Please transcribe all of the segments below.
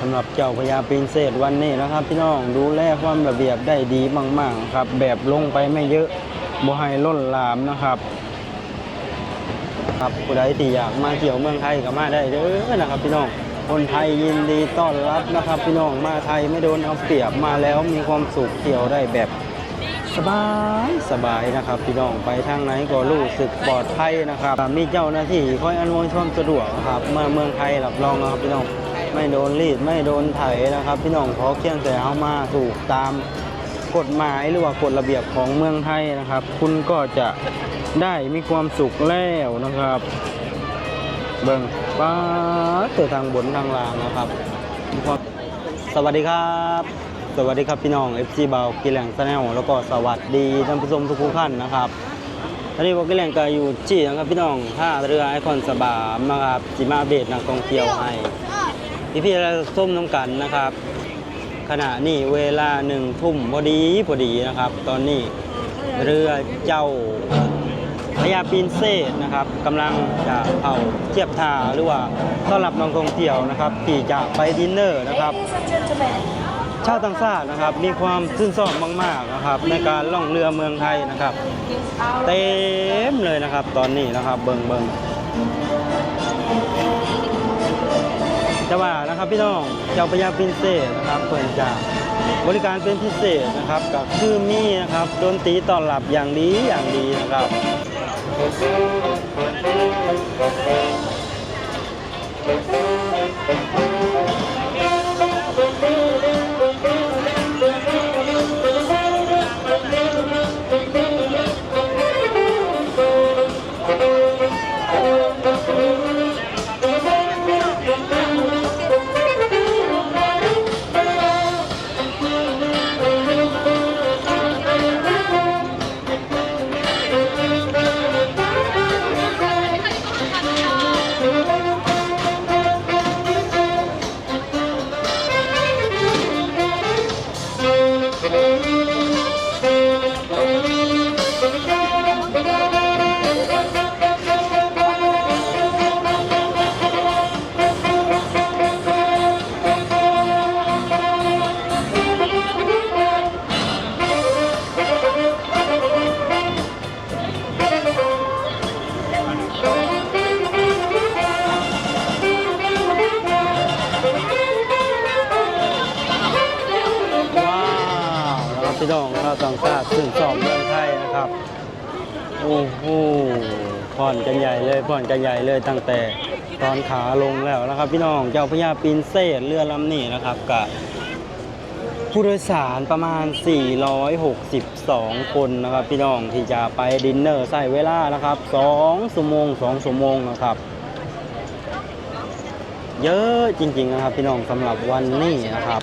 สำหรับเจ้าพญาปรินเศษวันนี้นะครับ พี่น้องดูแลความระเบียบได้ดีมากๆครับ แบบลงไปไม่เยอะบ่ให้ล้นหลามนะครับ ครับผู้ใดที่อยากมาเที่ยวเมืองไทยก็มาได้เด้อนะครับ พี่น้องคนไทยยินดีต้อนรับนะครับ พี่น้องมาไทยไม่โดนเอาเปรียบมาแล้วมีความสุขเที่ยวได้แบบสบายสบายนะครับ พี่น้องไปทางไหนก็รู้สึกปลอดภัยนะครับมีเจ้าหน้าที่คอยอำนวยความสะดวกครับมาเมืองไทยรับรองนะครับพี่น้อง ไม่โดนรีดไม่โดนไถนะครับ พี่น้องขอเพียงแต่เอามาถูกตามกฎหมายหรือว่ากฎระเบียบของเมืองไทยนะครับ คุณก็จะได้มีความสุขแล้วนะครับ เบิ่งป้าดตัวทางบนทางล่างนะครับ สวัสดีครับ สวัสดีครับพี่น้อง FC บาวกิแหลงแนลแล้วก็สวัสดีท่านผู้ชมทุกท่านนะครับตอนนี้บอกกิแหลงก็อยู่ที่นะครับพี่น้องท่าเรือไอคอนสบามนะครับจิมาเบดนักท่องเที่ยวให้ พี่พี่ๆเราส้มน้ำกันนะครับ ขณะนี้เวลาหนึ่งทุ่มพอดีพอดีนะครับ ตอนนี้เรือเจ้าพญาปีนเซตนะครับกำลังจะเผาเทียบท่าหรือว่าต้อนรับนักท่องเที่ยวนะครับที่จะไปดินเนอร์นะครับ ชาวต่างชาตินะครับมีความชื่นชอบมากๆนะครับ ในการล่องเรือเมืองไทยนะครับ เต็มเลยนะครับ ตอนนี้นะครับเบิงเบิง แต่ว่านะครับพี่น้องเจ้าพญาพินเซนะครับเปิดจากบริการเป็นพิเศษนะครับกับคือมีนะครับดนตรีต้อนรับอย่างดีอย่างดีนะครับ พี่น้องเราต่างชาติซึ่งสอบเมืองไทยนะครับโอ้โหผ่อนกันใหญ่เลยผ่อนกันใหญ่เลยตั้งแต่ตอนขาลงแล้วนะครับ พี่น้องเจ้าพญาปีนเซตเรือลำนี้นะครับกับผู้โดยสารประมาณ 462 คนนะครับ พี่น้องที่จะไปดินเนอร์ใส่เวลานะครับ2ชั่วโมง2ชั่วโมงนะครับ เยอะจริงๆนะครับ พี่น้องสำหรับวันนี้นะครับ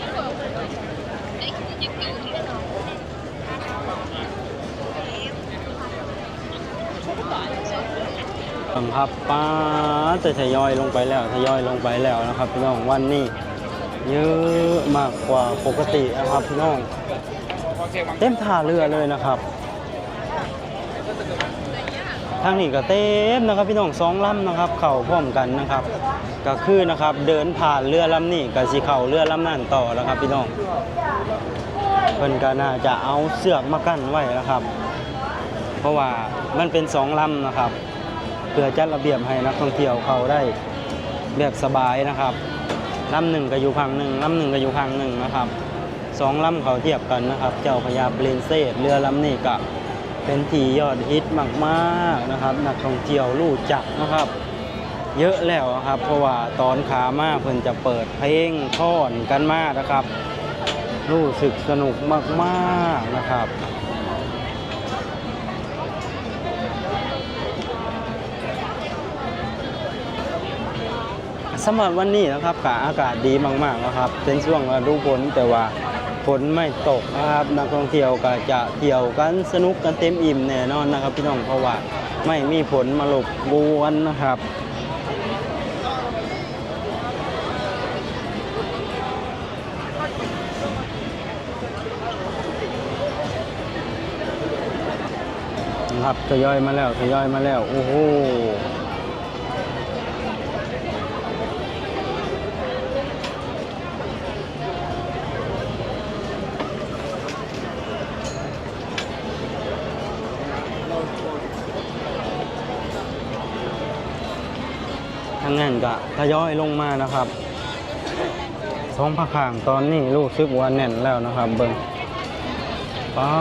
บังคับป้าจะทยอยลงไปแล้วทยอยลงไปแล้วนะครับพี่น้องวันนี้เยอะมากกว่าปกตินะครับพี่น้องเต็มท่าเรือเลยนะครับทางนี้ก็เต็มนะครับพี่น้องสองลำนะครับ เข่าพร้อมกันนะครับ ก็คือนะครับเดินผ่านเรือลำนี้กับสีเข่าเรือลำนั่นต่อแล้วครับพี่น้องเพิ่นก็น่าจะเอาเสือกมากั้นไว้นะครับ เพราะว่ามันเป็นสองลำนะครับ พื่อจัดระเบียบให้นักท่องเที่ยวเขาได้แบบสบายนะครับลำหนึ่งก็อยู่พังหนึ่งลำหนึ่งก็อยู่พังหนึ่งนะครับสองลำเขาเทียบกันนะครับ เจ้าพญาเปลนเซตเรือลำนี้ก็เป็นที่ยอดฮิตมากๆนะครับ นักท่องเที่ยวรู้จักนะครับ เยอะแล้วครับ เพราะว่าตอนขามาเพิ่นจะเปิดเพลงท่อนกันมากนะครับ รู้สึกสนุกมากๆนะครับ สำหรับวันนี้นะครับกอากาศดีมากๆนะครับ เป็นช่วงฤดูฝนแต่ว่าฝนไม่ตกนะครับนักท่องเที่ยวก็จะเที่ยวกันสนุกกันเต็มอิ่มแน่นอนนะครับ พี่น้องเพราะว่าไม่มีฝนมาหลบกวนนะครับนะครับทยอยมาแล้วทยอยมาแล้ว โอ้โห กะทยอยลงมานะครับสองผักข่างตอนนี้รู้สึกว่าแน่นแล้วนะครับเบิ่งป๊า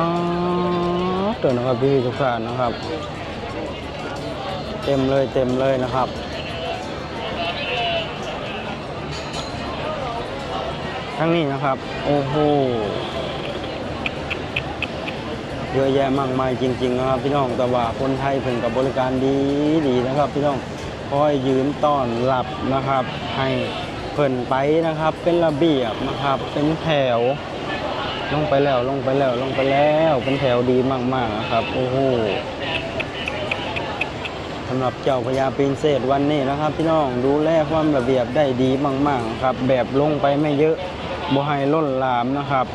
ดเดี๋ยวนะครับพี่ทุกท่านนะครับ เต็มเลยเต็มเลยนะครับทั้งนี้นะครับ โอ้โหเยอะแยะมากมายจริง ๆ นะครับพี่น้องแต่ว่าคนไทยเพิ่งกับบริการดีดีนะครับพี่น้อง คอยยืนต้อนรับนะครับ ให้เพิ่นไปนะครับ เป็นระเบียบนะครับ เป็นแถว ลงไปแล้วลงไปแล้วลงไปแล้วเป็นแถวดีมากๆนะครับโอ้โหสำหรับเจ้าพญาปรินเศษวันนี้นะครับ พี่น้องดูแลความระเบียบได้ดีมากๆนะครับ แบบลงไปไม่เยอะบ่ให้ล้นลามนะครับ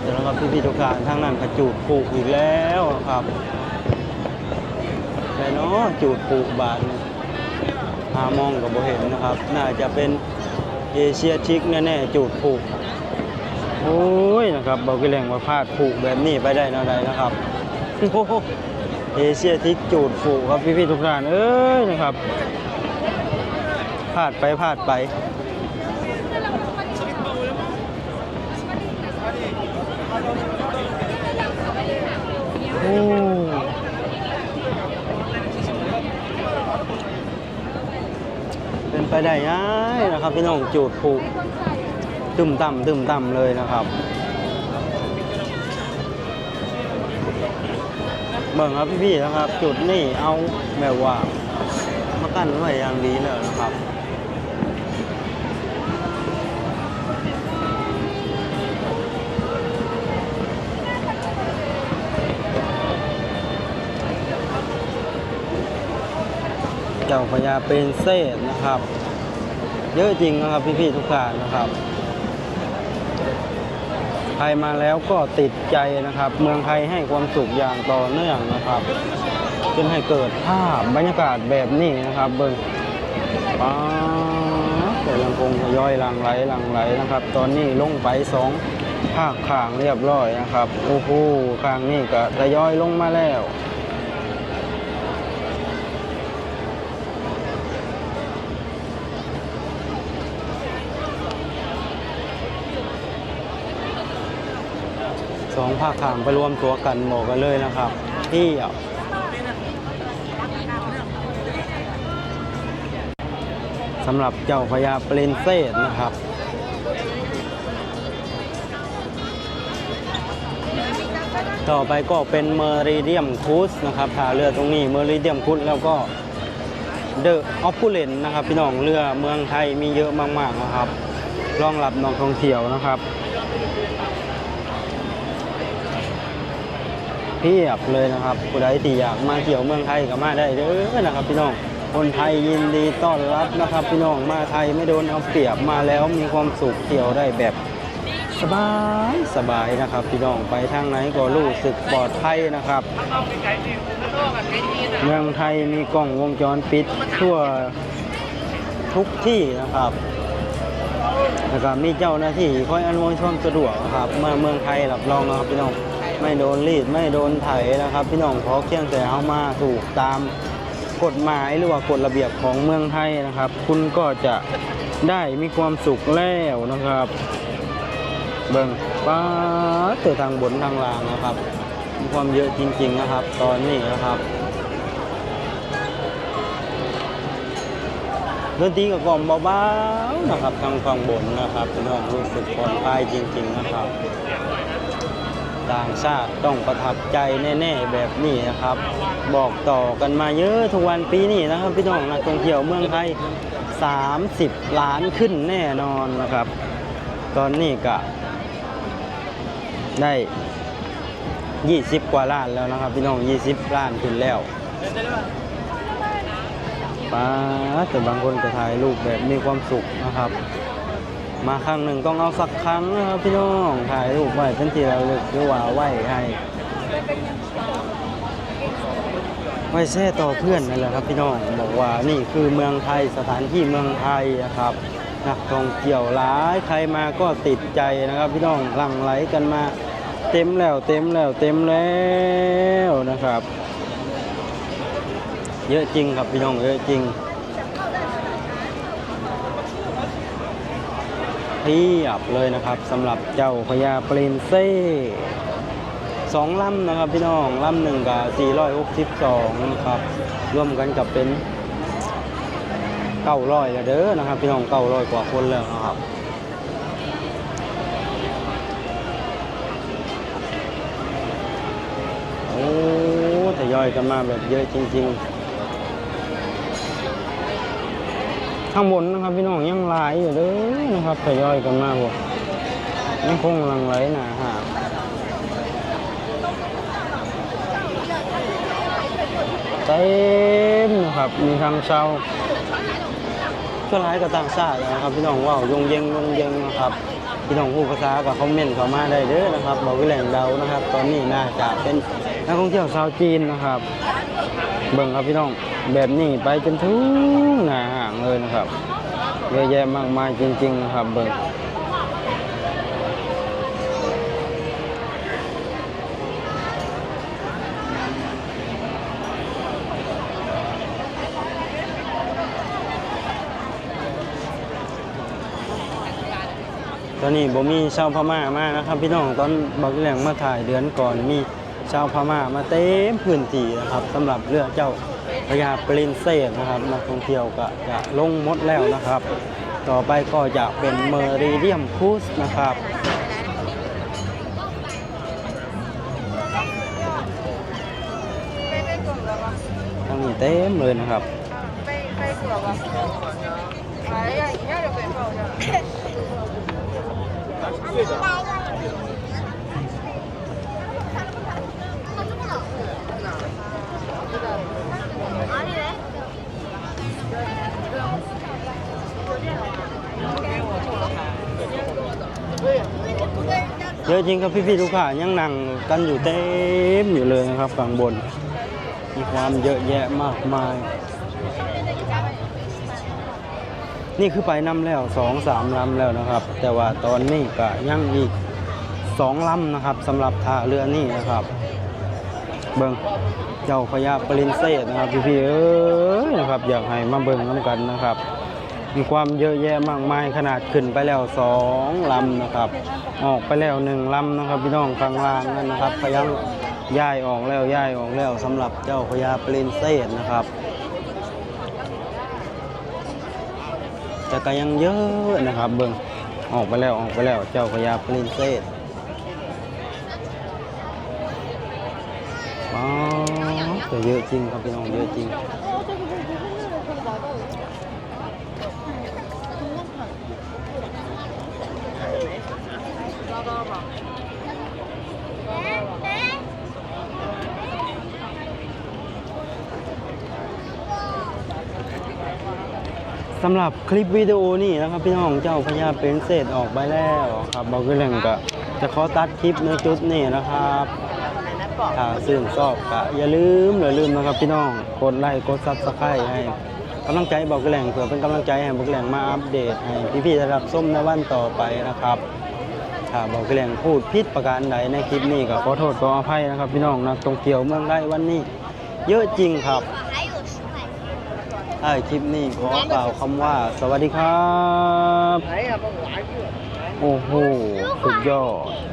เดี๋ยวนะครับพี่ๆทุกท่านทางนั้นกระจูดปลูกอีกแล้วครับ เนาะจูดปลูกบาทนี่หามองกับบ่เห็นนะครับ น่าจะเป็นเอเชียทิกแน่ๆจูดปลูกโอ้ยนะครับบอกกิแรงว่าพาดปลูกแบบนี้ไปได้นะไดนะครับโอ้เอเชียทิกจูดผูกครับพี่ๆทุกท่านเอ้ยนะครับพลาดไปพลาดไปโอ้เป็น ไปได้ง่ายนะครับพี่น้องจูดผูกตึมต่ำตึมต่ำเลยนะครับเบิ่งครับพี่ๆนะครับ จุดนี่เอาแบบว่ามากั้นไว้อย่างดีเลยนะครับเจ้าพญาเป็นเศษนะครับ เยอะจริงนะครับพี่ๆทุกท่านนะครับใครมาแล้วก็ติดใจนะครับ เมืองไทยให้ความสุขอย่างต่อเนื่องนะครับจนให้เกิดภาพบรรยากาศแบบนี้นะครับ เบิ้งป้าแต่ยังคงทยอยลังไหลลังไหลนะครับ ตอนนี้ลงไปสองภาคขางเรียบร้อยนะครับโอ้โหขางนี้ก็ทยอยลงมาแล้ว ภาคข่างไปรวมตัวกันหมอกกันเลยนะครับที่สำหรับเจ้าพญาเปรนเซตนะครับต่อไปก็เป็นเมอริเดียมคูสนะครับท่าเรือตรงนี้เมอริเดียมคูสแล้วก็เดอะออฟฟูเลนนะครับ พี่น้องเรือเมืองไทยมีเยอะมากๆนะครับ รองรับนักท่องเที่ยวนะครับ เพียบเลยนะครับผู้ใดที่อยากมาเที่ยวเมืองไทยก็มาได้เด้อนะครับ พี่น้องคนไทยยินดีต้อนรับนะครับ พี่น้องมาไทยไม่โดนเอาเปรียบมาแล้วมีความสุขเที่ยวได้แบบสบายสบายนะครับ พี่น้องไปทางไหนก็รู้สึกปลอดภัยนะครับเมืองไทยมีกล้องวงจรปิดทั่วทุกที่นะครับแล้วก็มีเจ้าหน้าที่คอยอำนวยความสะดวกนะครับเมื่อเมืองไทยรับรองนะครับพี่น้อง ไม่โดนรีดไม่โดนไถนะครับ พี่น้องขอเพียงแต่เอามาถูกตามกฎหมายหรือว่ากฎระเบียบของเมืองไทยนะครับ คุณก็จะได้มีความสุขแล้วนะครับ เบิ่งป้าดเจอทางบนทางล่างนะครับ มีความเยอะจริง ๆนะครับ ตอนนี้นะครับดนตรีกับกล่อมเบาๆนะครับทางฝั่งบนนะครับพี่น้องรู้สึกผ่อนคลายจริง ๆ นะครับ ต่างชาติต้องประทับใจแน่ๆแบบนี้นะครับ บอกต่อกันมาเยอะทุกวันปีนี้นะครับพี่น้องนักท่องเที่ยวเมืองไทย 30 ล้านขึ้นแน่นอนนะครับ ตอนนี้ก็ได้ 20 กว่าล้านแล้วนะครับ พี่น้อง 20 ล้านขึ้นแล้วป้าแต่บางคนก็ถ่ายรูปแบบมีความสุขนะครับ มาครั้งหนึ่งต้องเอาสักครั้งนะครับพี่น้องถ่ายรูปไว้เป็นที่ระลึกหรือว่าไว้ให้ไว้แช่ต่อเพื่อนนั่นแหละครับพี่น้องบอกว่านี่คือเมืองไทยสถานที่เมืองไทยนะครับนักท่องเที่ยวหลายใครมาก็ติดใจนะครับ พี่น้องหลั่งไหลกันมาเต็มแล้วเต็มแล้วเต็มแล้วนะครับ เยอะจริงครับพี่น้องเยอะจริง เพียบเลยนะครับสำหรับเจ้าพญาเปรินเซ่สองลำนะครับพี่น้องลำหนึ่งกับ462นะครับรวมกันกับเป็นเก้าร้อยแล้วเด้อนะครับ พี่น้องเก้าร้อยกว่าคนแล้วนะครับโอ้ทยอยกันมาแบบเยอะจริง ๆ ข้างบนนะครับพี่น้องยังหลายอยู่เลยนะครับทยอยกันมาบ่ยังคงลังไหลหนาหาเต็มนะครับมีทางเช่า ก็หลายกับต่างชาตินะครับพี่น้องว่ายงเยงยงเยงนะครับพี่น้องผู้ภาษากับคอมเมนต์เข้ามาได้เด้อนะครับบอกวิแหล่งเดานะครับ ตอนนี้น่าจะเป็นนักท่องเที่ยวชาวจีนนะครับ เบิ่งครับพี่น้องแบบนี้ไปจนถึงหน้าห่างเลยนะครับเยอะแยะมากมายจริง ๆ นะครับ เบิ่ง ตอนนี้ผมมีชาวพม่ามานะครับ พี่น้องตอนบอกแหล่งมาถ่ายเดือนก่อนมีชาวพม่ามาเต็มพื้นที่นะครับสำหรับเรือเจ้าพญาปรินเซสนะครับนักท่องเที่ยวก็จะลงมดแล้วนะครับ ต่อไปก็จะเป็นเมอริเดียมคูสนะครับทั้งนี้เต็มเลยนะครับ เยอะจริงครับพี่ๆทุกท่านยังนั่งกันอยู่เต็มอยู่เลยนะครับฝั่งบน มีความเยอะแยะมากมาย นี่คือไปนำแล้วสองสามลำแล้วนะครับ แต่ว่าตอนนี้ก็ยังอีกสองลำนะครับสำหรับท่าเรือนี่นะครับ เบิงเจ้าพญาปรินเซสนะครับพี่ๆเอ้ยนะครับอยากให้มาเบิงน้ำกันนะครับ มีความเยอะแยะมากมายขนาดขึ้นไปแล้วสองลำนะครับ ออกไปแล้วหนึ่งลำนะครับพี่น้องข้างล่างนั่นนะครับพยังย้ายออกแล้วย้ายออกแล้วสำหรับเจ้าพญาปรินเซสนะครับ แต่ก็ยังเยอะนะครับ เบิ่งออกไปแล้วออกไปแล้วเจ้าพญาปรินเซสอ๋อแต่เยอะจริงครับพี่น้องเยอะจริง สำหรับคลิปวิดีโอนี่นะครับพี่น้องเจ้าพญาเป็นเศษออกไปแล้วครับบอกกันเลยก็จะขอตัดคลิปในจุดนี้นะครับถ้าสื่นชอบก็อย่าลืมอย่าลืมนะครับพี่น้องกดไลค์กดซับสไครต์ให้กำลังใจบอกกันแหล่งเผื่อเป็นกำลังใจให้บอกกันแหล่งมาอัปเดตให้พี่ๆได้รับส้มในวันต่อไปนะครับถ้าบอกกันแหล่งพูดผิดประการใดในคลิปนี้ก็ขอโทษขออภัยนะครับพี่น้องนักท่องเที่ยวเมืองไทยวันนี้ เยอะจริงครับ ถ้คลิปนี้ขอกล่าวคำว่า สวัสดีครับ โอ้โห สุดยอด